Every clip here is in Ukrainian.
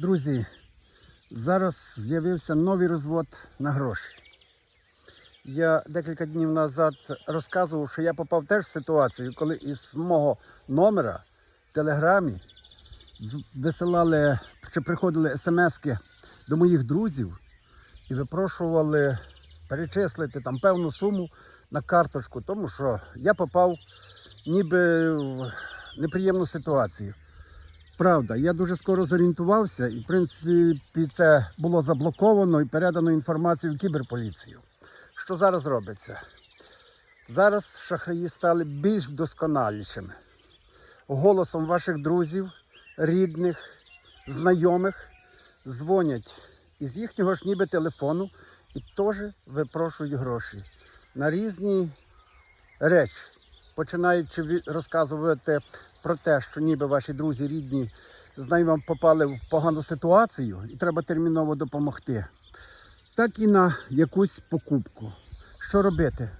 Друзі, зараз з'явився новий розвод на гроші. Я декілька днів назад розказував, що я попав теж в ситуацію, коли із мого номера в телеграмі висилали чи приходили смски до моїх друзів і випрошували перечислити там певну суму на карточку, тому що я попав ніби в неприємну ситуацію. Правда, я дуже скоро зорієнтувався, і в принципі це було заблоковано і передано інформацію в кіберполіцію. Що зараз робиться? Зараз шахраї стали більш вдосконалішими. Голосом ваших друзів, рідних, знайомих дзвонять із їхнього ж ніби телефону і теж випрошують гроші на різні речі, починаючи розказувати про те, що ніби ваші друзі рідні з нами попали в погану ситуацію і треба терміново допомогти, так і на якусь покупку. Що робити?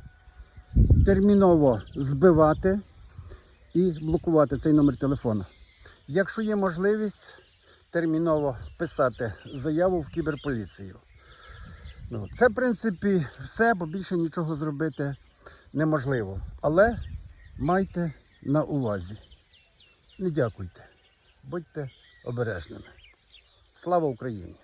Терміново збивати і блокувати цей номер телефону. Якщо є можливість, терміново писати заяву в кіберполіцію. Ну, це, в принципі, все, бо більше нічого зробити неможливо. Але майте на увазі. Не дякуйте, будьте обережними. Слава Україні!